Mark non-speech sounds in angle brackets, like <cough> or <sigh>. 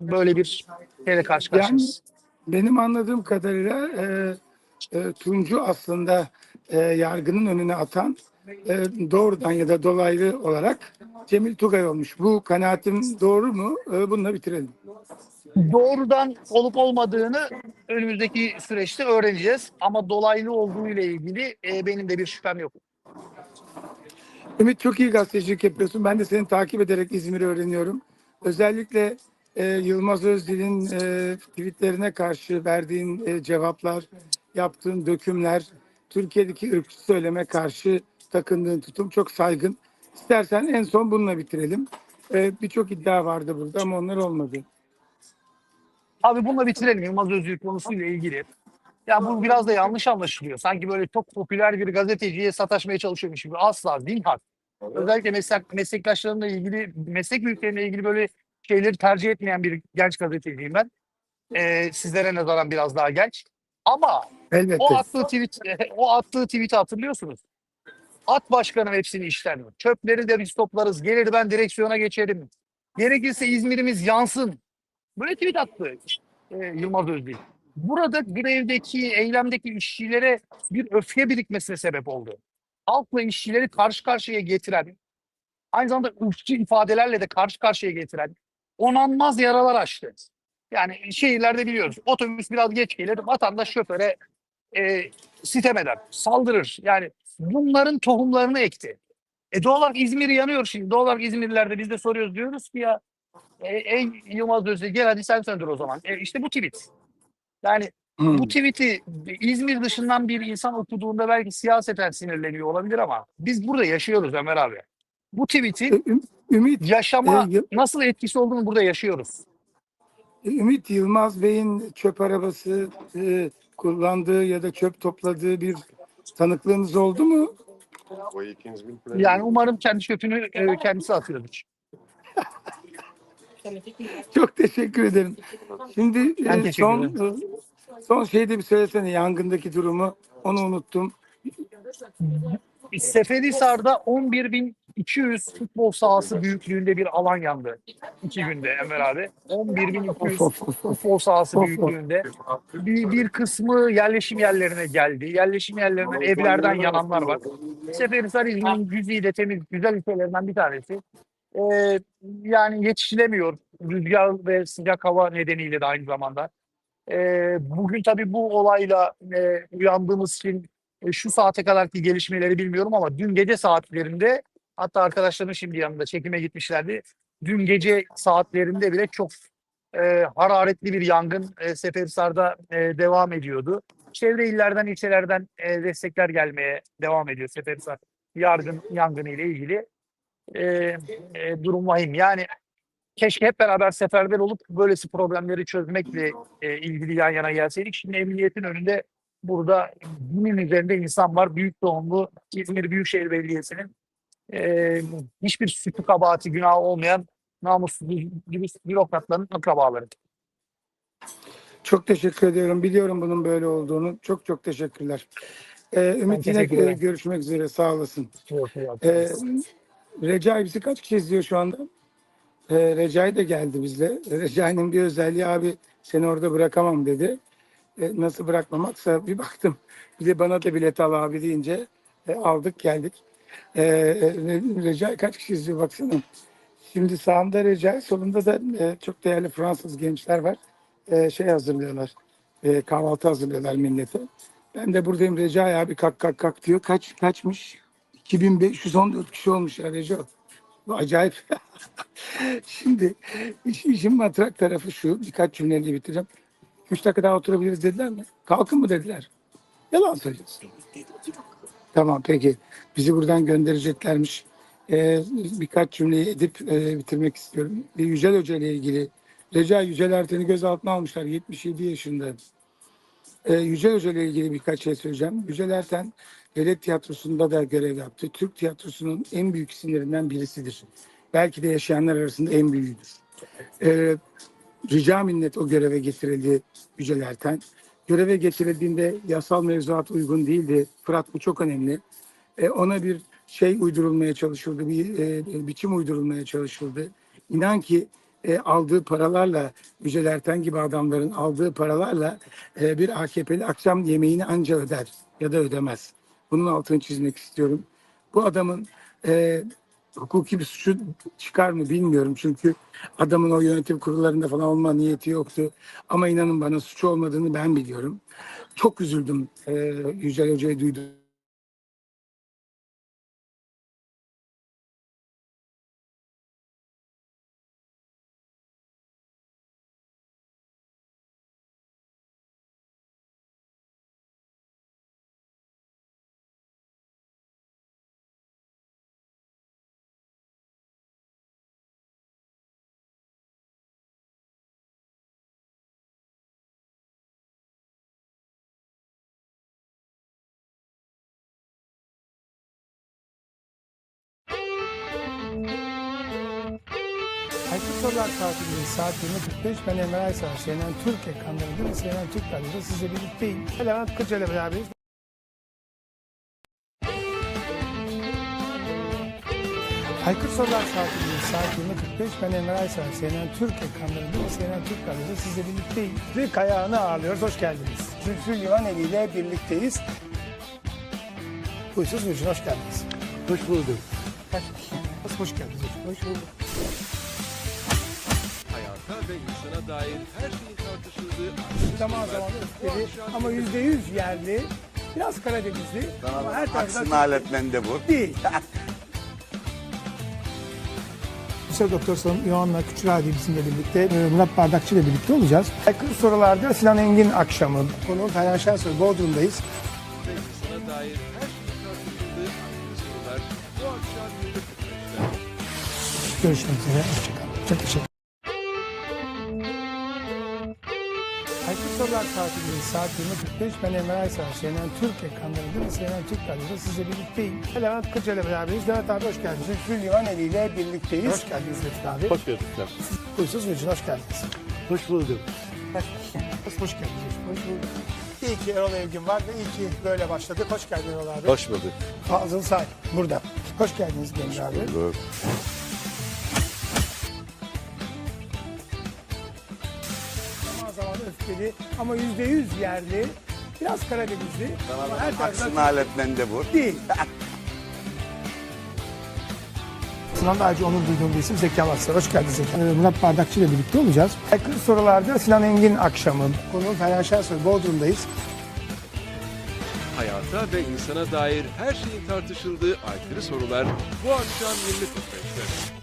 böyle bir şeyle karşı karşıyayız. Benim anladığım kadarıyla e, e, Tuncu aslında e, yargının önüne atan e, doğrudan ya da dolaylı olarak Cemil Tugay olmuş. Bu kanaatim doğru mu? E, bununla bitirelim. Doğrudan olup olmadığını önümüzdeki süreçte öğreneceğiz. Ama dolaylı olduğu ile ilgili e, benim de bir şüphem yok. Ümit çok iyi gazetecilik yapıyorsun. Ben de seni takip ederek İzmir'i öğreniyorum. Özellikle e, Yılmaz Özdil'in e, tweetlerine karşı verdiğin e, cevaplar, yaptığın dökümler, Türkiye'deki ırkçı söyleme karşı takındığın tutum çok saygın. İstersen en son bununla bitirelim. E, Birçok iddia vardı burada ama onlar olmadı. Abi bununla bitirelim Yılmaz Özgür konusuyla ilgili. Ya bu biraz da yanlış anlaşılıyor. Sanki böyle çok popüler bir gazeteciye sataşmaya çalışıyormuş gibi. Asla hak. Özellikle meslek, meslektaşlarımla ilgili, meslek büyüklerimle ilgili böyle şeyleri tercih etmeyen bir genç gazeteciyim ben. Ee, sizlere nazaran biraz daha genç. Ama Elbette. o attığı tweet, <laughs> o attığı tweet'i hatırlıyorsunuz. At başkanım hepsini işten. Çöpleri de biz toplarız. Gelir ben direksiyona geçerim. Gerekirse İzmir'imiz yansın. Böyle tweet attı e, Yılmaz Özdil. Burada grevdeki, eylemdeki işçilere bir öfke birikmesine sebep oldu. Halkla işçileri karşı karşıya getiren, aynı zamanda ırkçı ifadelerle de karşı karşıya getiren onanmaz yaralar açtı. Yani şehirlerde biliyoruz. Otobüs biraz geç gelir, vatandaş şoföre e, sitem eder, saldırır. Yani bunların tohumlarını ekti. E doğal olarak İzmir yanıyor şimdi. Doğal olarak İzmirlilerde biz de soruyoruz diyoruz ki ya e, ey Yılmaz Özdil gel hadi sen söndür o zaman. E, işte bu tweet. Yani Hmm. bu tweet'i İzmir dışından bir insan okuduğunda belki siyaseten sinirleniyor olabilir ama biz burada yaşıyoruz Ömer abi. Bu tweet'i Ü- Ümit, yaşama e, nasıl etkisi olduğunu burada yaşıyoruz. Ümit Yılmaz Bey'in çöp arabası e, kullandığı ya da çöp topladığı bir tanıklığınız oldu mu? Yani umarım kendi çöpünü e, kendisi atıyordur. Çok teşekkür ederim. Şimdi e, teşekkür son ederim. Son şeyde bir söylesene yangındaki durumu. Onu unuttum. Seferihisar'da 11.200 futbol sahası büyüklüğünde bir alan yandı. iki günde Ömer abi. 11.200 Of, of, of, of. futbol sahası büyüklüğünde. Bir, bir kısmı yerleşim yerlerine geldi. Yerleşim yerlerinden evlerden yananlar var. Seferihisar İzmir'in güzide temiz, güzel ülkelerinden bir tanesi. Ee, yani yetişilemiyor. Rüzgar ve sıcak hava nedeniyle de aynı zamanda. Ee, bugün tabii bu olayla e, uyandığımız için e, şu saate kadarki gelişmeleri bilmiyorum ama dün gece saatlerinde hatta arkadaşlarım şimdi yanında çekime gitmişlerdi. Dün gece saatlerinde bile çok e, hararetli bir yangın e, Seferihisar'da e, devam ediyordu. Çevre illerden, ilçelerden e, destekler gelmeye devam ediyor Seferihisar yargın yangını ile ilgili. E, e, durum vahim. Yani keşke hep beraber seferber olup böylesi problemleri çözmekle e, ilgili yan yana gelseydik. Şimdi emniyetin önünde burada binin üzerinde insan var. Büyük çoğunluğu İzmir Büyükşehir Belediyesi'nin e, hiçbir suçu kabahati günahı olmayan namussuz gibi bürokratların akrabaları. Çok teşekkür ediyorum. Biliyorum bunun böyle olduğunu. Çok çok teşekkürler. Ee, Ümit yine e, görüşmek üzere. Sağ olasın. Ee, Recai bizi kaç kişi izliyor şu anda? Ee, Recai de geldi bizle. Recai'nin bir özelliği abi seni orada bırakamam dedi. Ee, nasıl bırakmamaksa bir baktım. Bir de bana da bilet al abi deyince e, aldık geldik. Ee, Re- Recai kaç kişi izliyor baksana. Şimdi sağımda Recai, solunda da e, çok değerli Fransız gençler var. E, şey hazırlıyorlar. E, kahvaltı hazırlıyorlar millete. Ben de buradayım Recai abi kalk kalk kalk diyor. Kaç kaçmış? 2514 kişi olmuş ya Reco. Acayip. <laughs> Şimdi iş, işin matrak tarafı şu. Birkaç cümleyle bitireceğim. Üç dakika daha oturabiliriz dediler mi? Kalkın mı dediler. Yalan söylüyorsun. Tamam peki. Bizi buradan göndereceklermiş. Ee, birkaç cümleyi edip e, bitirmek istiyorum. Bir Yücel Hoca ile ilgili. Recai Yücel Erten'i gözaltına almışlar. 77 yaşında. Ee, Yücel Hoca ile ilgili birkaç şey söyleyeceğim. Yücel Erten Devlet Tiyatrosu'nda da görev yaptı. Türk tiyatrosunun en büyük isimlerinden birisidir. Belki de yaşayanlar arasında en büyüğüdür. Ee, rica minnet o göreve getirildi Yücel Erten. Göreve getirildiğinde yasal mevzuat uygun değildi. Fırat bu çok önemli. Ee, ona bir şey uydurulmaya çalışıldı, bir e, biçim uydurulmaya çalışıldı. İnan ki e, aldığı paralarla Yücel Erten gibi adamların aldığı paralarla e, bir AKP'li akşam yemeğini anca öder ya da ödemez. Bunun altını çizmek istiyorum. Bu adamın e, hukuki bir suçu çıkar mı bilmiyorum. Çünkü adamın o yönetim kurullarında falan olma niyeti yoktu. Ama inanın bana suçu olmadığını ben biliyorum. Çok üzüldüm e, Yücel Hoca'yı duydum. Aykut Sorular Tatili'nin saat 20.45 ben Emre Aysar, CNN Türk ekranlarında ve CNN Türk Radyo'da sizle birlikteyim. Levent Kırca ile beraberiz. Aykut Sorular Tatili'nin saat 20.45 ben Emre Aysar, CNN Türk ekranlarında ve CNN Türk Radyo'da sizle birlikteyim. Zülfü Kayağı'nı ağırlıyoruz, hoş geldiniz. Zülfü Livaneli ile birlikteyiz. Huysuz Zülfü, hoş geldiniz. Hoş bulduk. Hoş, hoş geldiniz. Hoş bulduk. Dair her şeyin tartışıldığı zaman zaman öfkeli ama yüzde yüz yerli. Biraz Karadenizli ama her taraftan Aksın alet mendebur. değil. <laughs> Profesör Doktor Sayın Yohanna Küçüradi bizimle birlikte, e, Murat Bardakçı ile birlikte olacağız. Aykırı sorularda Sinan Engin akşamı. Konu Ferhan Şensoy, Bodrum'dayız. ve insana dair her şeyin tartışıldığı ayrı sorular bu akşam 20.45'te. Görüşmek üzere, hoşçakalın. Çok teşekkür Aykırı Sorular Tatili'nin saat 20.45 ben Emre Aysar, CNN Türk ekranlarında CNN Türk Radyo'da sizle birlikteyim. Levent Kırca ile beraberiz. Levent abi hoş geldiniz. Zülfü Livaneli ile birlikteyiz. Hoş geldiniz Levent abi. Hoş bulduk. Huysuz Zülfü, hoş geldiniz. Hoş bulduk. Hoş, hoş geldiniz. Hoş bulduk. İyi ki Erol Evgin var ve iyi ki böyle başladık. Hoş geldin Erol abi. Hoş bulduk. Fazıl Say burada. Hoş geldiniz Genç abi. bulduk. Öfkeli ama yüzde yüz yerli. Biraz Karadenizli ama her Aksın taraftan alet mendebur. değil. <laughs> Sinan'da ayrıca onur duyduğum bir isim Zeki Alasya. Hoş geldiniz Zeki. Ee, Murat Bardakçı ile birlikte olacağız. Aykırı sorularda Sinan Engin akşamı. Konu Ferhan Şensoy, Bodrum'dayız. Hayata ve insana dair her şeyin tartışıldığı aykırı sorular bu akşam 20.45'te.